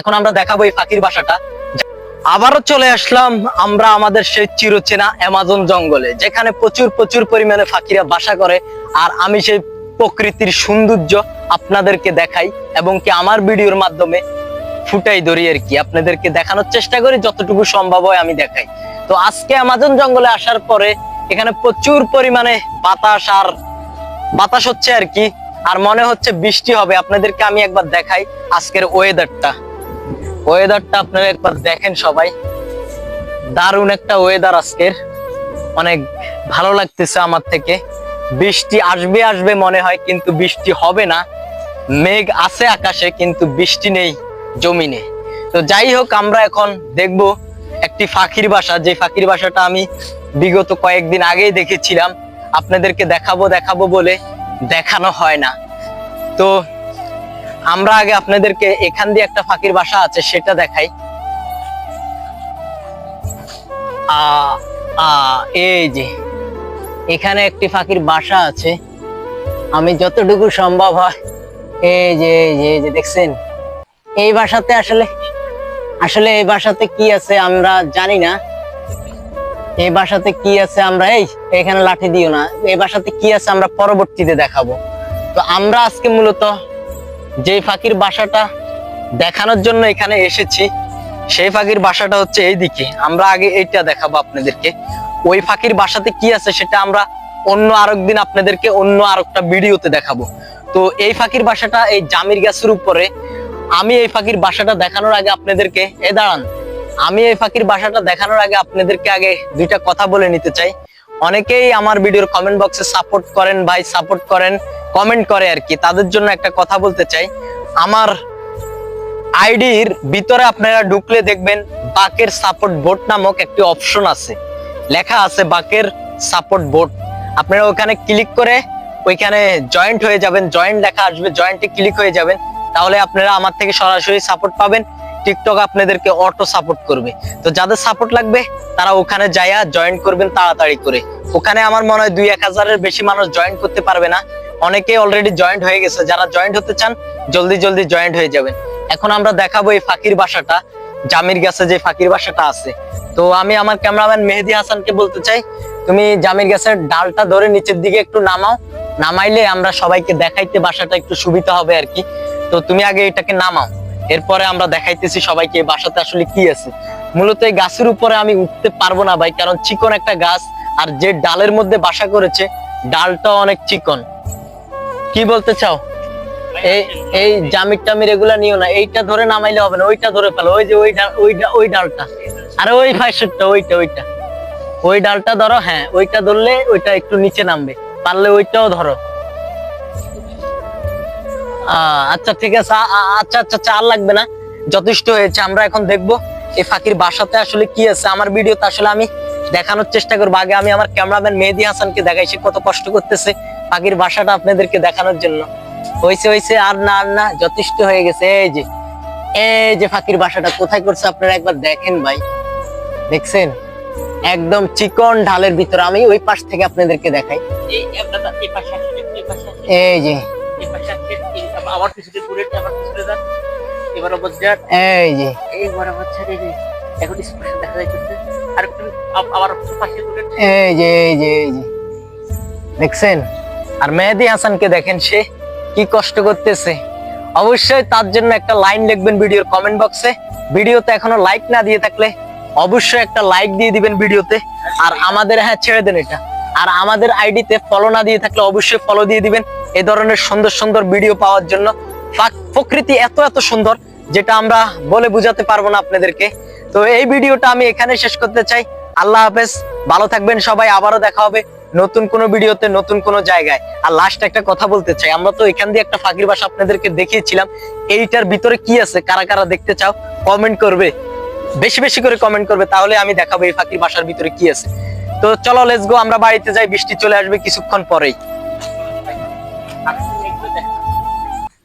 এখন আমরা দেখাবো এই পাখির বাসাটা। আবারও চলে আসলাম আমরা আমাদের সেই চিরচেনা অ্যামাজন জঙ্গলে, যেখানে প্রচুর প্রচুর পরিমাণে ফাঁকিরা বাসা করে। আর আমি সেই প্রকৃতির সৌন্দর্য আপনাদেরকে দেখাই এবং কি আমার ভিডিওর মাধ্যমে ফুটাই ধরি আর কি। আপনাদেরকে দেখানোর চেষ্টা করি, যতটুকু সম্ভব হয় আমি দেখাই। তো আজকে অ্যামাজন জঙ্গলে আসার পরে এখানে প্রচুর পরিমাণে বাতাস আর বাতাস হচ্ছে আর কি। আর মনে হচ্ছে বৃষ্টি হবে। আপনাদেরকে আমি একবার দেখাই আজকের ওয়েদারটা ওয়েদারটা আপনারা একবার দেখেন সবাই। দারুণ একটা ওয়েদার আজকের। অনেক ভালো লাগতেছে আমার থেকে। বৃষ্টি আসবে আসবে মনে হয়, কিন্তু বৃষ্টি হবে না। মেঘ আছে আকাশে, কিন্তু বৃষ্টি নেই জমিনে। তো যাই হোক, আমরা এখন দেখব একটি ফাঁকির বাসা। যে ফাঁকির বাসাটা আমি বিগত কয়েকদিন আগেই দেখেছিলাম। আপনাদেরকে দেখাবো দেখাবো বলে দেখানো হয় না। তো আমরা আগে আপনাদেরকে এখান দিয়ে একটা ফাঁকির বাসা আছে, সেটা দেখাই। এই যে, এখানে একটি ফাঁকির বাসা আছে। আমি যতটুকু সম্ভব হয় এই যে এই যে, দেখছেন? এই বাসাতে আসলে আসলে এই বাসাতে কি আছে আমরা জানি না। এই বাসাতে কি আছে আমরা, এই, এখানে লাঠি দিও না। এই বাসাতে কি আছে আমরা পরবর্তীতে দেখাবো। তো আমরা আজকে মূলত যে ফাঁকির বাসাটা দেখানোর জন্য এখানে এসেছি, সেই ফাঁকির বাসাটা হচ্ছে এইদিকে। আমরা আগে এইটা দেখাবো আপনাদেরকে। ওই ফাঁকির বাসাতে কি আছে সেটা আমরা অন্য আরেকদিন আপনাদেরকে অন্য আরেকটা ভিডিওতে দেখাবো। তো এই ফাঁকির বাসাটা এই জামির গাছের উপরে, আমি এই ফাঁকির বাসাটা দেখানোর আগে আপনাদেরকে, এ দাঁড়ান, আমি এই ফাঁকির বাসাটা দেখানোর আগে আপনাদেরকে আগে দুইটা কথা বলে নিতে চাই। অনেকেই আমার ভিডিওর কমেন্ট বক্সে সাপোর্ট করেন, ভাই সাপোর্ট করেন কমেন্ট করে আর কি, তাদের জন্য একটা কথা বলতে চাই। আমার আইডির ভিতরে আপনারা ঢুকলে দেখবেন বাকের সাপোর্ট বোর্ড নামক একটি অপশন আছে। লেখা আছে বাকের সাপোর্ট বোর্ড আপনারা ওখানে ক্লিক করে ওইখানে জয়েন্ট হয়ে যাবেন জয়েন্ট লেখা আসবে জয়েন্টে ক্লিক হয়ে যাবেন। তাহলে আপনারা আমার থেকে সরাসরি সাপোর্ট পাবেন। টিকটক আপনাদেরকে অটো সাপোর্ট করবে। তো যাদের সাপোর্ট লাগবে, তারা ওখানে যাইয়া জয়েন করবেন তাড়াতাড়ি করে। ওখানে আমার মনে হয় দুই এক হাজারের বেশি মানুষ জয়েন করতে পারবে না। অনেকেই অলরেডি জয়েন্ট হয়ে গেছে। যারা জয়েন্ট হতে চান, জলদি জলদি জয়েন্ট হয়ে যাবেন। এখন আমরা দেখাবো এই ফাঁকির বাসাটা, জামির গাছে যে ফাঁকির বাসাটা আছে। তো আমি আমার ক্যামেরাম্যান মেহেদি হাসানকে বলতে চাই, তুমি জামির গাছের ডালটা ধরে নিচের দিকে একটু নামাও। নামাইলে আমরা সবাইকে দেখাইতে বাসাটা একটু সুবিধা হবে আর কি। তো তুমি আগে এটাকে নামাও। এরপরে আমরা দেখাইতেছি সবাইকে বাসাতে আসলে কি আছে। মূলত এই গাছের উপরে আমি উঠতে পারব না ভাই, কারণ চিকন একটা গাছ, আর যে ডালের মধ্যে বাসা করেছে ডালটা অনেক চিকন। কি বলতে চাও? এই এই জামির টামির এগুলা নিও না এইটা ধরে নামাইলে হবে না ওইটা ধরে ফেলো ওই যে ওই ডাল ওই ডালটা। আরে ওই ফাইসেরটা ওইটা ওইটা। ওই ডালটা ধরো হ্যাঁ ওইটা ধরলে ওইটা একটু নিচে নামবে পারলে ওইটাও ধরো। আচ্ছা ঠিক আছে আচ্ছা আচ্ছা আচ্ছা, আর লাগবে না যথেষ্ট হয়েছে আমরা এখন দেখব এই ফাঁকির বাসাতে আসলে কি আছে। আমার ভিডিওতে আসলে আমি দেখানোর চেষ্টা করব। আগে আমি আমার ক্যামেরাম্যান মেহেদি হাসানকে দেখাই সে কত কষ্ট করতেছে। পাখির বাসাটা আপনাদেরকে দেখানোর জন্য। হয়েছে হয়েছে আর না আর না যথেষ্ট হয়ে গেছে। এই যে এই যে ফাঁকির বাসাটা কোথায় করছে আপনারা একবার দেখেন ভাই। দেখছেন? একদম চিকন ঢালের ভিতরে আমি ওই পাশ থেকে আপনাদেরকে দেখাই। এই যে। এই যে এখন স্পষ্ট দেখা যাইতেছে। আর আবার পাশে ঘুরে এই যে এই যে এই যে। দেখছেন? আর মেহেদি হাসানকে দেখেন সে কি কষ্ট করতেছে। অবশ্যই তার জন্য একটা লাইন লিখবেন ভিডিওর কমেন্ট বক্সে ভিডিওতে এখনও লাইক না দিয়ে থাকলে অবশ্যই একটা লাইক দিয়ে দিবেন ভিডিওতে। আর আমাদের হ্যাঁ ছেড়ে দেন এটা। আর আমাদের আইডিতে ফলো না দিয়ে থাকলে অবশ্যই ফলো দিয়ে দিবেন। এই ধরনের সুন্দর সুন্দর ভিডিও পাওয়ার জন্য। প্রকৃতি এত এত সুন্দর, যেটা আমরা বলে বোঝাতে পারব না আপনাদেরকে। তো এই ভিডিওটা আমি এখানে শেষ করতে চাই। আল্লাহ হাফেজ। ভালো থাকবেন সবাই। আবারও দেখা হবে। নতুন কোনো ভিডিওতে, নতুন কোনো জায়গায়। আর লাস্ট একটা কথা বলতে চাই। আমরা তো এখান দিয়ে একটা ফাঁকির বাসা আপনাদেরকে দেখিয়েছিলাম। এইটার ভিতরে কি আছে? কারা কারা দেখতে চাও? কমেন্ট করবে। বেশি বেশি করে কমেন্ট করবে। তাহলে আমি দেখাবো এই ফাঁকির বাসার ভিতরে কি আছে। তো চলো লেটস গো আমরা বাড়িতে যাই, বৃষ্টি চলে আসবে কিছুক্ষণ পরেই।